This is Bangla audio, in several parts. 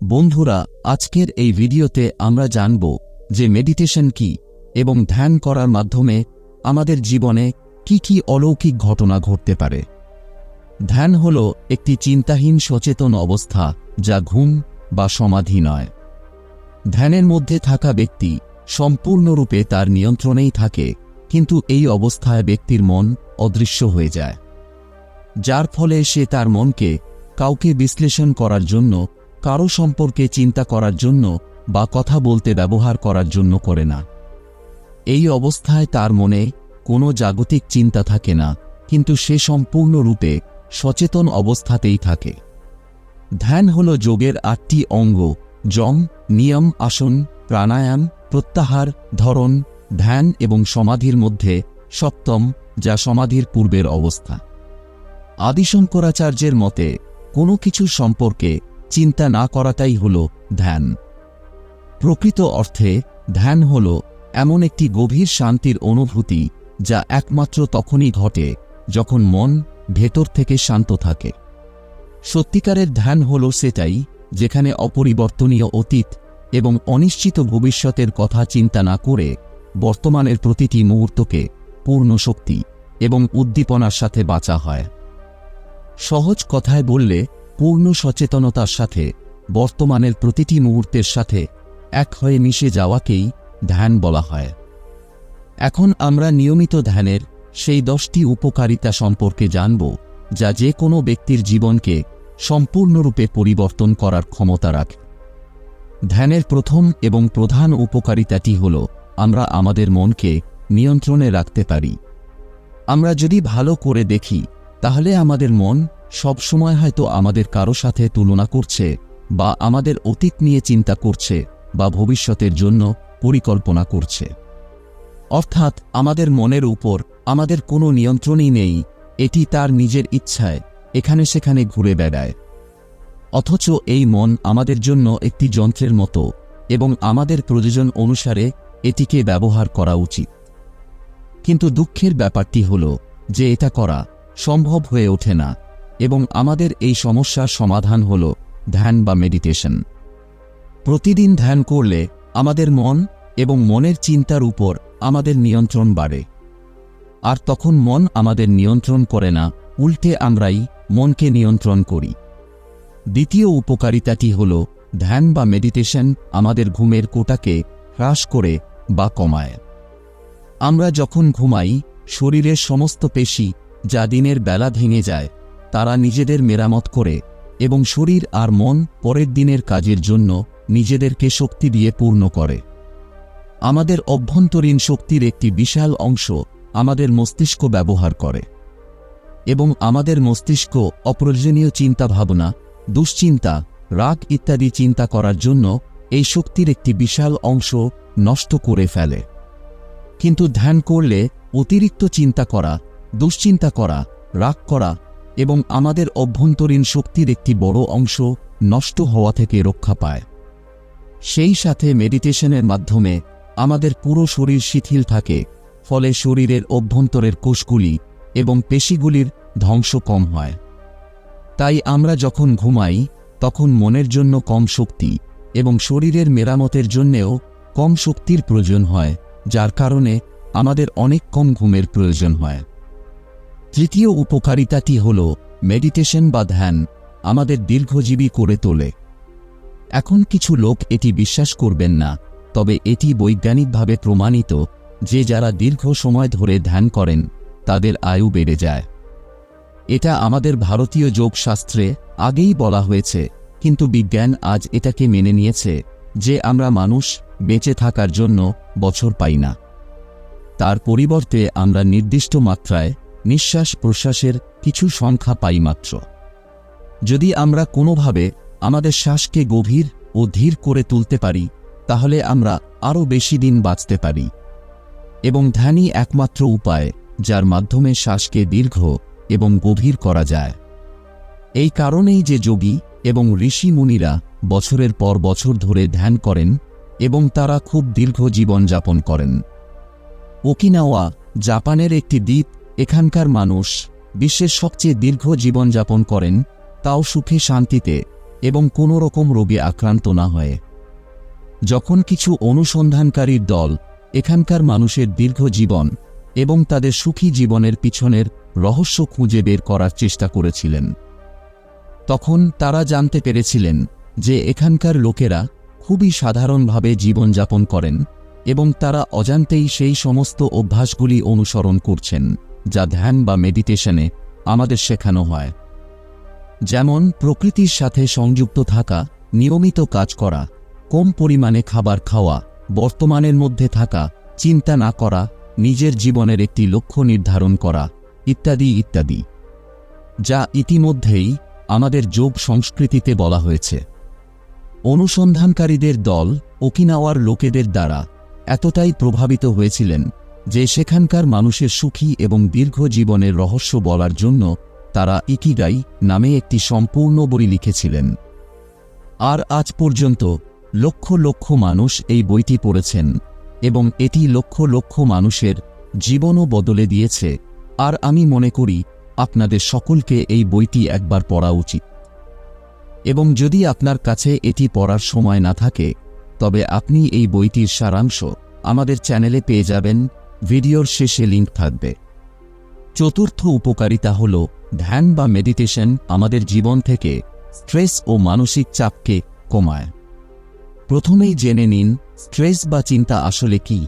বন্ধুরা, আজকের এই ভিডিওতে আমরা জানব যে মেডিটেশন কি এবং ধ্যান করার মাধ্যমে আমাদের জীবনে কি কি অলৌকিক ঘটনা ঘটতে পারে। ধ্যান হল একটি চিন্তাহীন সচেতন অবস্থা যা ঘুম বা সমাধি নয়। ধ্যানের মধ্যে থাকা ব্যক্তি সম্পূর্ণরূপে তার নিয়ন্ত্রণেই থাকে, কিন্তু এই অবস্থায় ব্যক্তির মন অদৃশ্য হয়ে যায়। যার ফলে সে তার মনকে কাউকে বিশ্লেষণ করার জন্য কারও সম্পর্কে চিন্তা করার জন্য বা কথা বলতে ব্যবহার করার জন্য করে না। এই অবস্থায় তার মনে কোনো জাগতিক চিন্তা থাকে না, কিন্তু সে সম্পূর্ণরূপে সচেতন অবস্থাতেই থাকে। ধ্যান হল যোগের আটটি অঙ্গ জম নিয়ম, আসন, প্রাণায়াম, প্রত্যাহার, ধরন, ধ্যান এবং সমাধির মধ্যে সপ্তম, যা সমাধির পূর্বের অবস্থা। আদিশঙ্করাচার্যের মতে কোনো কিছু সম্পর্কে চিন্তা না করাটাই হল ধ্যান। প্রকৃত অর্থে ধ্যান হল এমন একটি গভীর শান্তির অনুভূতি যা একমাত্র তখনই ঘটে যখন মন ভেতর থেকে শান্ত থাকে। সত্যিকারের ধ্যান হল সেটাই যেখানে অপরিবর্তনীয় অতীত এবং অনিশ্চিত ভবিষ্যতের কথা চিন্তা না করে বর্তমানের প্রতিটি মুহূর্তকে পূর্ণ শক্তি এবং উদ্দীপনার সাথে বাঁচা হয়। সহজ কথায় বললে পূর্ণ সচেতনতার সাথে বর্তমানের প্রতিটি মুহূর্তের সাথে এক হয়ে মিশে যাওয়াকেই ধ্যান বলা হয়। এখন আমরা নিয়মিত ধ্যানের সেই দশটি উপকারিতা সম্পর্কে জানব, যা যে কোনো ব্যক্তির জীবনকে সম্পূর্ণরূপে পরিবর্তন করার ক্ষমতা রাখে। ধ্যানের প্রথম এবং প্রধান উপকারিতাটি হল, আমরা আমাদের মনকে নিয়ন্ত্রণে রাখতে পারি। আমরা যদি ভালো করে দেখি, তাহলে আমাদের মন সবসময় হয়তো আমাদের কারও সাথে তুলনা করছে বা আমাদের অতীত নিয়ে চিন্তা করছে বা ভবিষ্যতের জন্য পরিকল্পনা করছে। অর্থাৎ আমাদের মনের উপর আমাদের কোনো নিয়ন্ত্রণই নেই, এটি তার নিজের ইচ্ছায় এখানে সেখানে ঘুরে বেড়ায়। অথচ এই মন আমাদের জন্য একটি যন্ত্রের মতো এবং আমাদের প্রয়োজন অনুসারে এটিকে ব্যবহার করা উচিত। কিন্তু দুঃখের ব্যাপারটি হল যে এটা করা সম্ভব হয়ে ওঠে না। এবং আমাদের এই সমস্যার সমাধান হল ধ্যান বা মেডিটেশন। প্রতিদিন ধ্যান করলে আমাদের মন এবং মনের চিন্তার উপর আমাদের নিয়ন্ত্রণ বাড়ে। আর তখন মন আমাদের নিয়ন্ত্রণ করে না, উল্টে আমরাই মনকে নিয়ন্ত্রণ করি। দ্বিতীয় উপকারিতাটি হল ধ্যান বা মেডিটেশন আমাদের ঘুমের কোটাকে হ্রাস করে বা কমায়। আমরা যখন ঘুমাই, শরীরের সমস্ত পেশি যা দিনের বেলা ভেঙে যায় তারা নিজেদের মেরামত করে এবং শরীর আর মন পরের দিনের কাজের জন্য নিজেদেরকে শক্তি দিয়ে পূর্ণ করে। আমাদের অভ্যন্তরীণ শক্তির একটি বিশাল অংশ আমাদের মস্তিষ্ক ব্যবহার করে এবং আমাদের মস্তিষ্ক অপ্রয়োজনীয় চিন্তাভাবনা, দুশ্চিন্তা, রাগ ইত্যাদি চিন্তা করার জন্য এই শক্তির একটি বিশাল অংশ নষ্ট করে ফেলে। কিন্তু ধ্যান করলে অতিরিক্ত চিন্তা করা, দুশ্চিন্তা করা, রাগ করা এবং আমাদের অভ্যন্তরীণ শক্তির একটি বড় অংশ নষ্ট হওয়া থেকে রক্ষা পায়। সেই সাথে মেডিটেশনের মাধ্যমে আমাদের পুরো শরীর শিথিল থাকে, ফলে শরীরের অভ্যন্তরের কোষগুলি এবং পেশিগুলির ধ্বংস কম হয়। তাই আমরা যখন ঘুমাই, তখন মনের জন্য কম শক্তি এবং শরীরের মেরামতের জন্যেও কম শক্তির প্রয়োজন হয়, যার কারণে আমাদের অনেক কম ঘুমের প্রয়োজন হয়। তৃতীয় উপকারিতাটি হল মেডিটেশন বা ধ্যান, আমাদের দীর্ঘজীবী করে তোলে। এখন কিছু লোক এটি বিশ্বাস করবেন না, তবে এটি বৈজ্ঞানিকভাবে প্রমাণিত যে যারা দীর্ঘ সময় ধরে ধ্যান করেন, তাদের আয়ু বেড়ে যায়। এটা আমাদের ভারতীয় যোগশাস্ত্রে আগেই বলা হয়েছে, কিন্তু বিজ্ঞান আজ এটাকে মেনে নিয়েছে যে আমরা মানুষ বেঁচে থাকার জন্য বছর পাই না। তার পরিবর্তে আমরা নির্দিষ্ট মাত্রায় নিঃশ্বাস প্রশ্বাসের কিছু সংখ্যা পাই মাত্র। যদি আমরা কোনোভাবে আমাদের শ্বাসকে গভীর ও ধীর করে তুলতে পারি, তাহলে আমরা আরও বেশি দিন বাঁচতে পারি। এবং ধ্যানই একমাত্র উপায় যার মাধ্যমে শ্বাসকে দীর্ঘ এবং গভীর করা যায়। এই কারণেই যে যোগী এবং ঋষি মুনিরা বছরের পর বছর ধরে ধ্যান করেন এবং তারা খুব দীর্ঘ জীবন যাপন করেন। ওকিনাওয়া, জাপানের একটি দ্বীপ এখানকার মানুষ বিশ্বের সবচেয়ে দীর্ঘ জীবনযাপন করেন, তাও সুখে শান্তিতে এবং কোনো রকম রোগে আক্রান্ত না হয়। যখন কিছু অনুসন্ধানকারীর দল এখানকার মানুষের দীর্ঘ জীবন এবং তাদের সুখী জীবনের পিছনের রহস্য খুঁজে বের করার চেষ্টা করেছিলেন। তখন তারা জানতে পেরেছিলেন যে এখানকার লোকেরা খুবই সাধারণভাবে জীবনযাপন করেন এবং তারা অজান্তেই সেই সমস্ত অভ্যাসগুলি অনুসরণ করছেন। যা ধ্যান বা মেডিটেশনে আমাদের শেখানো হয়। যেমন, প্রকৃতির সাথে সংযুক্ত থাকা, নিয়মিত কাজ করা, কম পরিমাণে খাবার খাওয়া, বর্তমানের মধ্যে থাকা, চিন্তা না করা, নিজের জীবনের একটি লক্ষ্য নির্ধারণ করা, ইত্যাদি ইত্যাদি। যা ইতিমধ্যেই আমাদের যোগ সংস্কৃতিতে বলা হয়েছে। অনুসন্ধানকারীদের দল ওকিনাওয়ার লোকেদের দ্বারা এতটাই প্রভাবিত হয়েছিলেন যে সেখানকার মানুষের সুখী এবং দীর্ঘ জীবনের রহস্য বলার জন্য তারা ইকিগাই নামে একটি সম্পূর্ণ বই লিখেছিলেন। আর আজ পর্যন্ত লক্ষ লক্ষ মানুষ এই বইটি পড়েছেন এবং এটি লক্ষ লক্ষ মানুষের জীবনও বদলে দিয়েছে। আর আমি মনে করি, আপনাদের সকলকে এই বইটি একবার পড়া উচিত। এবং যদি আপনার কাছে এটি পড়ার সময় না থাকে, তবে আপনি এই বইটির সারাংশ আমাদের চ্যানেলে পেয়ে যাবেন। ভিডিওর শেষে লিঙ্ক থাকবে। চতুর্থ উপকারিতা হল ধ্যান বা মেডিটেশন আমাদের জীবন থেকে স্ট্রেস ও মানসিক চাপকে কমায়। প্রথমেই জেনে নিন, স্ট্রেস বা চিন্তা আসলে কি?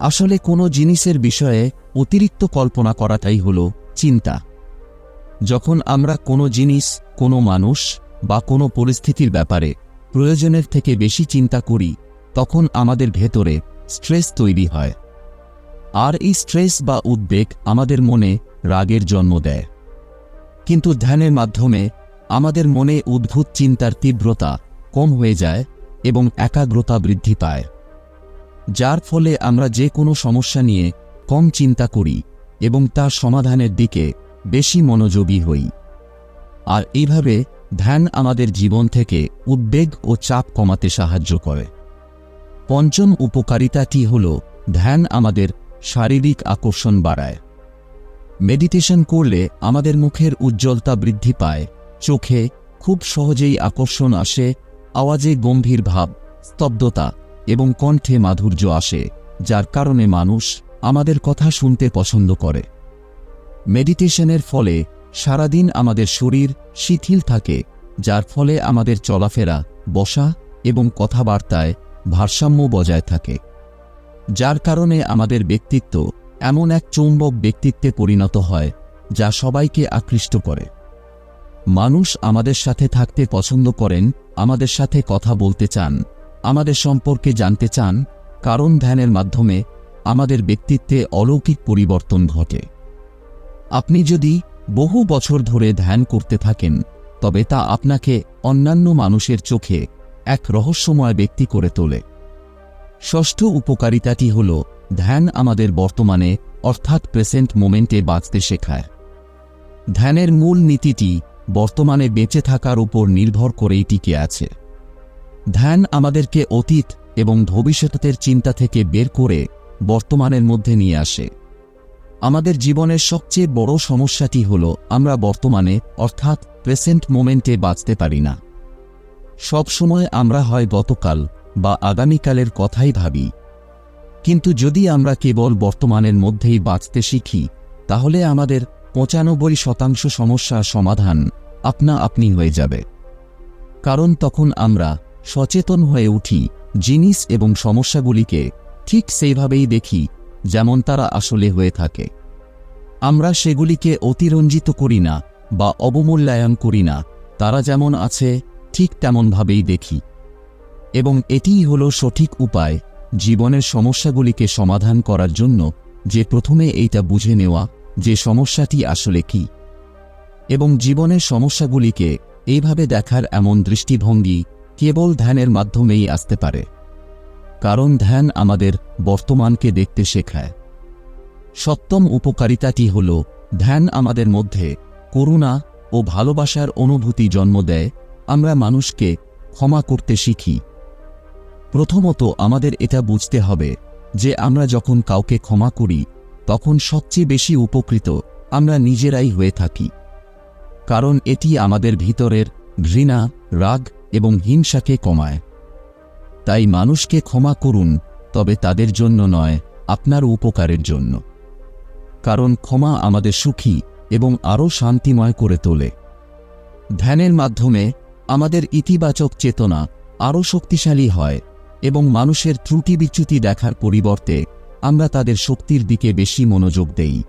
আসলে কোনো জিনিসের বিষয়ে অতিরিক্ত কল্পনা করাটাই হল চিন্তা। যখন আমরা কোনো জিনিস, কোনো মানুষ বা কোনো পরিস্থিতির ব্যাপারে প্রয়োজনের থেকে বেশি চিন্তা করি, তখন আমাদের ভেতরে স্ট্রেস তৈরি হয়। আর এই স্ট্রেস বা উদ্বেগ আমাদের মনে রাগের জন্ম দেয়। কিন্তু ধ্যানের মাধ্যমে আমাদের মনে উদ্ভূত চিন্তার তীব্রতা কম হয়ে যায় এবং একাগ্রতা বৃদ্ধি পায়। যার ফলে আমরা যে কোনো সমস্যা নিয়ে কম চিন্তা করি এবং তার সমাধানের দিকে বেশি মনোযোগী হই। আর এইভাবে ধ্যান আমাদের জীবন থেকে উদ্বেগ ও চাপ কমাতে সাহায্য করে। পঞ্চম উপকারিতাটি হল ধ্যান আমাদের শারীরিক আকর্ষণ বাড়ায়। মেডিটেশন করলে আমাদের মুখের উজ্জ্বলতা বৃদ্ধি পায়, চোখে খুব সহজেই আকর্ষণ আসে, আওয়াজে গম্ভীর ভাব, স্তব্ধতা এবং কণ্ঠে মাধুর্য আসে, যার কারণে মানুষ আমাদের কথা শুনতে পছন্দ করে। মেডিটেশনের ফলে সারাদিন আমাদের শরীর শিথিল থাকে, যার ফলে আমাদের চলাফেরা, বসা এবং কথাবার্তায় ভারসাম্য বজায় থাকে। যার কারণে আমাদের ব্যক্তিত্ব এমন এক চৌম্বক ব্যক্তিত্বে পরিণত হয়, যা সবাইকে আকৃষ্ট করে। মানুষ আমাদের সাথে থাকতে পছন্দ করেন, আমাদের সাথে কথা বলতে চান, আমাদের সম্পর্কে জানতে চান, কারণ ধ্যানের মাধ্যমে আমাদের ব্যক্তিত্বে অলৌকিক পরিবর্তন ঘটে। আপনি যদি বহু বছর ধরে ধ্যান করতে থাকেন, তবে তা আপনাকে অন্যান্য মানুষের চোখে এক রহস্যময় ব্যক্তি করে তোলে। ষষ্ঠ উপকারিতাটি হল ধ্যান আমাদের বর্তমানে, অর্থাৎ প্রেসেন্ট মোমেন্টে বাঁচতে শেখায়। ধ্যানের মূল নীতিটি বর্তমানে বেঁচে থাকার উপর নির্ভর করেই টিকে আছে। ধ্যান আমাদেরকে অতীত এবং ভবিষ্যতের চিন্তা থেকে বের করে বর্তমানের মধ্যে নিয়ে আসে। আমাদের জীবনের সবচেয়ে বড় সমস্যাটি হল আমরা বর্তমানে, অর্থাৎ প্রেসেন্ট মোমেন্টে বাঁচতে পারি না। সবসময় আমরা হয় গতকাল বা আগামীকালের কথাই ভাবি। কিন্তু যদি আমরা কেবল বর্তমানের মধ্যেই বাঁচতে শিখি, তাহলে আমাদের পঁচানব্বই শতাংশ সমস্যার সমাধান আপনা আপনি হয়ে যাবে। কারণ তখন আমরা সচেতন হয়ে উঠি জিনিস এবং সমস্যাগুলিকে ঠিক সেইভাবেই দেখি যেমন তারা আসলে হয়ে থাকে। আমরা সেগুলিকে অতিরঞ্জিত করি না বা অবমূল্যায়ন করি না, তারা যেমন আছে, ঠিক তেমনভাবেই দেখি। এবং এটিই হল সঠিক উপায় জীবনের সমস্যাগুলিকে সমাধান করার জন্য যে প্রথমে এইটা বুঝে নেওয়া যে সমস্যাটি আসলে কি। এবং জীবনের সমস্যাগুলিকে এইভাবে দেখার এমন দৃষ্টিভঙ্গি কেবল ধ্যানের মাধ্যমেই আসতে পারে। কারণ ধ্যান আমাদের বর্তমানকে দেখতে শেখায়। সপ্তম উপকারিতাটি হল ধ্যান আমাদের মধ্যে করুণা ও ভালোবাসার অনুভূতি জন্ম দেয়। আমরা মানুষকে ক্ষমা করতে শিখি। প্রথমত আমাদের এটা বুঝতে হবে যে আমরা যখন কাউকে ক্ষমা করি, তখন সবচেয়ে বেশি উপকৃত আমরা নিজেরাই হয়ে থাকি। কারণ এটি আমাদের ভিতরের ঘৃণা, রাগ এবং হিংসাকে কমায়। তাই মানুষকে ক্ষমা করুন, তবে তাদের জন্য নয়, আপনার উপকারের জন্য। কারণ ক্ষমা আমাদের সুখী এবং আরও শান্তিময় করে তোলে। ধ্যানের মাধ্যমে আমাদের ইতিবাচক চেতনা আরও শক্তিশালী হয়। এবং মানুষের ত্রুটি বিচ্যুতি দেখার পরিবর্তে, আমরা তাদের শক্তির দিকে বেশি মনোযোগ দেই।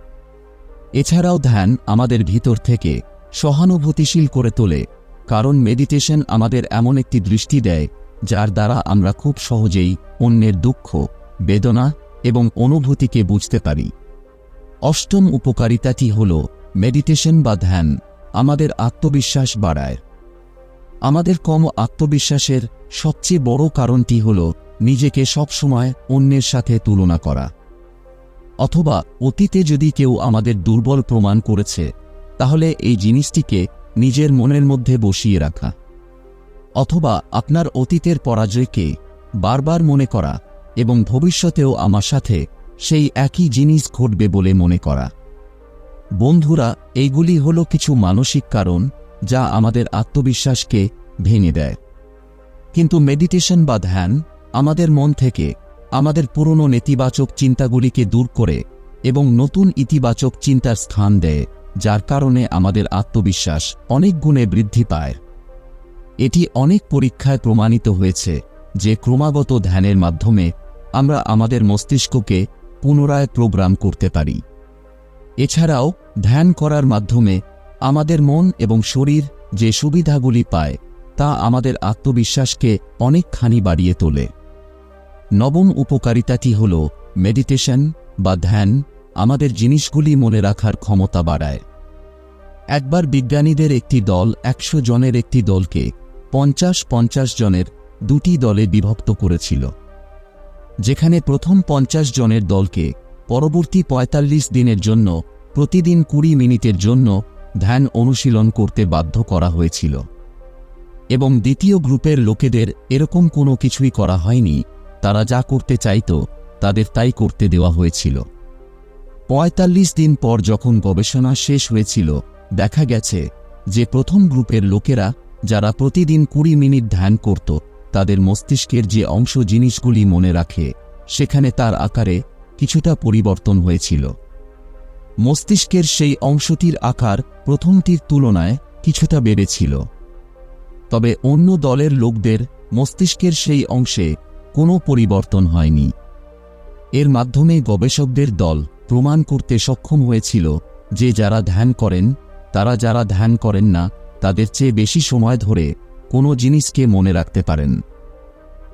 এছাড়াও ধ্যান আমাদের ভিতর থেকে সহানুভূতিশীল করে তোলে, কারণ মেডিটেশন আমাদের এমন একটি দৃষ্টি দেয়, যার দ্বারা আমরা খুব সহজেই অন্যের দুঃখ, বেদনা এবং অনুভূতিকে বুঝতে পারি। অষ্টম উপকারিতাটি হল মেডিটেশন বা ধ্যান, আমাদের আত্মবিশ্বাস বাড়ায়। আমাদের কম আত্মবিশ্বাসের সবচেয়ে বড় কারণটি হল নিজেকে সবসময় অন্যের সাথে তুলনা করা। অথবা অতীতে যদি কেউ আমাদের দুর্বল প্রমাণ করেছে, তাহলে এই জিনিসটিকে নিজের মনের মধ্যে বসিয়ে রাখা। অথবা আপনার অতীতের পরাজয়কে বারবার মনে করা এবং ভবিষ্যতেও আমার সাথে সেই একই জিনিস ঘটবে বলে মনে করা। বন্ধুরা, এইগুলি হল কিছু মানসিক কারণ যা আমাদের আত্মবিশ্বাসকে ভেঙে দেয়। কিন্তু মেডিটেশন বা ধ্যান আমাদের মন থেকে আমাদের পুরনো নেতিবাচক চিন্তাগুলিকে দূর করে এবং নতুন ইতিবাচক চিন্তার স্থান দেয়, যার কারণে আমাদের আত্মবিশ্বাস অনেক গুণে বৃদ্ধি পায়। এটি অনেক পরীক্ষায় প্রমাণিত হয়েছে যে ক্রমাগত ধ্যানের মাধ্যমে আমরা আমাদের মস্তিষ্ককে পুনরায় প্রোগ্রাম করতে পারি। এছাড়াও ধ্যান করার মাধ্যমে আমাদের মন এবং শরীর যে সুবিধাগুলি পায়, তা আমাদের আত্মবিশ্বাসকে অনেকখানি বাড়িয়ে তোলে। নবম উপকারিতাটি হল মেডিটেশন বা ধ্যান আমাদের জিনিসগুলি মনে রাখার ক্ষমতা বাড়ায়। একবার বিজ্ঞানীদের একটি দল একশো জনের একটি দলকে পঞ্চাশ পঞ্চাশ জনের দুটি দলে বিভক্ত করেছিল। যেখানে প্রথম পঞ্চাশ জনের দলকে পরবর্তী ৪৫ দিনের জন্য, প্রতিদিন কুড়ি মিনিটের জন্য ধ্যান অনুশীলন করতে বাধ্য করা হয়েছিল। এবং দ্বিতীয় গ্রুপের লোকেদের এরকম কোনো কিছুই করা হয়নি, তারা যা করতে চাইত, তাদের তাই করতে দেওয়া হয়েছিল। পঁয়তাল্লিশ দিন পর যখন গবেষণা শেষ হয়েছিল, দেখা গেছে যে প্রথম গ্রুপের লোকেরা যারা প্রতিদিন কুড়ি মিনিট ধ্যান করত, তাদের মস্তিষ্কের যে অংশ জিনিসগুলি মনে রাখে, সেখানে তার আকারে কিছুটা পরিবর্তন হয়েছিল। মস্তিষ্কের সেই অংশটির আকার প্রথমটির তুলনায় কিছুটা বেড়েছিল। তবে অন্য দলের লোকদের মস্তিষ্কের সেই অংশে কোনো পরিবর্তন হয়নি। এর মাধ্যমে গবেষকদের দল প্রমাণ করতে সক্ষম হয়েছিল যে যারা ধ্যান করেন, তারা যারা ধ্যান করেন না, তাদের চেয়ে বেশি সময় ধরে কোনো জিনিসকে মনে রাখতে পারেন।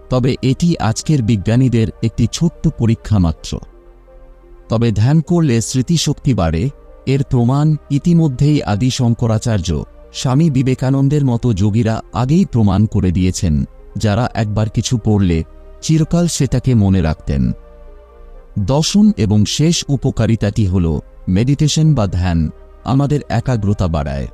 তবে এটি আজকের বিজ্ঞানীদের একটি ছোট্ট পরীক্ষা মাত্র। তবে ধ্যান করলে স্মৃতিশক্তি বাড়ে, এর প্রমাণ ইতিমধ্যেই আদি শঙ্করাচার্য, স্বামী বিবেকানন্দের মতো যোগীরা আগেই প্রমাণ করে দিয়েছেন, যারা একবার কিছু পড়লে চিরকাল সেটাকে মনে রাখতেন। দশম এবং শেষ উপকারিতাটি হল মেডিটেশন বা ধ্যান, আমাদের একাগ্রতা বাড়ায়।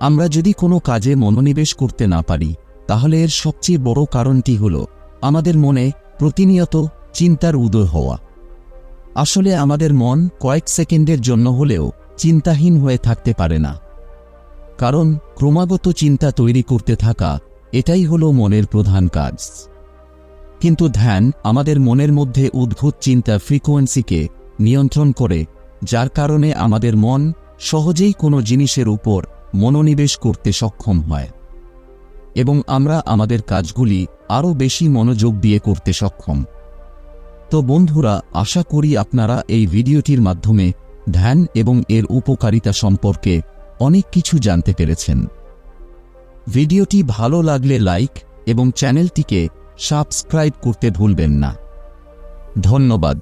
আমরা যদি কোনো কাজে মনোনিবেশ করতে না পারি, তাহলে এর সবচেয়ে বড় কারণটি হল আমাদের মনে প্রতিনিয়ত চিন্তার উদয় হওয়া। আসলে আমাদের মন কয়েক সেকেন্ডের জন্য হলেও চিন্তাহীন হয়ে থাকতে পারে না। কারণ ক্রমাগত চিন্তা তৈরি করতে থাকা এটাই হলো মনের প্রধান কাজ। কিন্তু ধ্যান আমাদের মনের মধ্যে উদ্ভূত চিন্তা ফ্রিকোয়েন্সিকে নিয়ন্ত্রণ করে, যার কারণে আমাদের মন সহজেই কোনো জিনিসের উপর মনোনিবেশ করতে সক্ষম হয়। এবং আমরা আমাদের কাজগুলি আরও বেশি মনোযোগ দিয়ে করতে সক্ষম। তো বন্ধুরা, আশা করি আপনারা এই ভিডিওটির মাধ্যমে ধ্যান এবং এর উপকারিতা সম্পর্কে অনেক কিছু জানতে পেরেছেন। ভিডিওটি ভালো লাগলে লাইক এবং চ্যানেলটিকে সাবস্ক্রাইব করতে ভুলবেন না। ধন্যবাদ।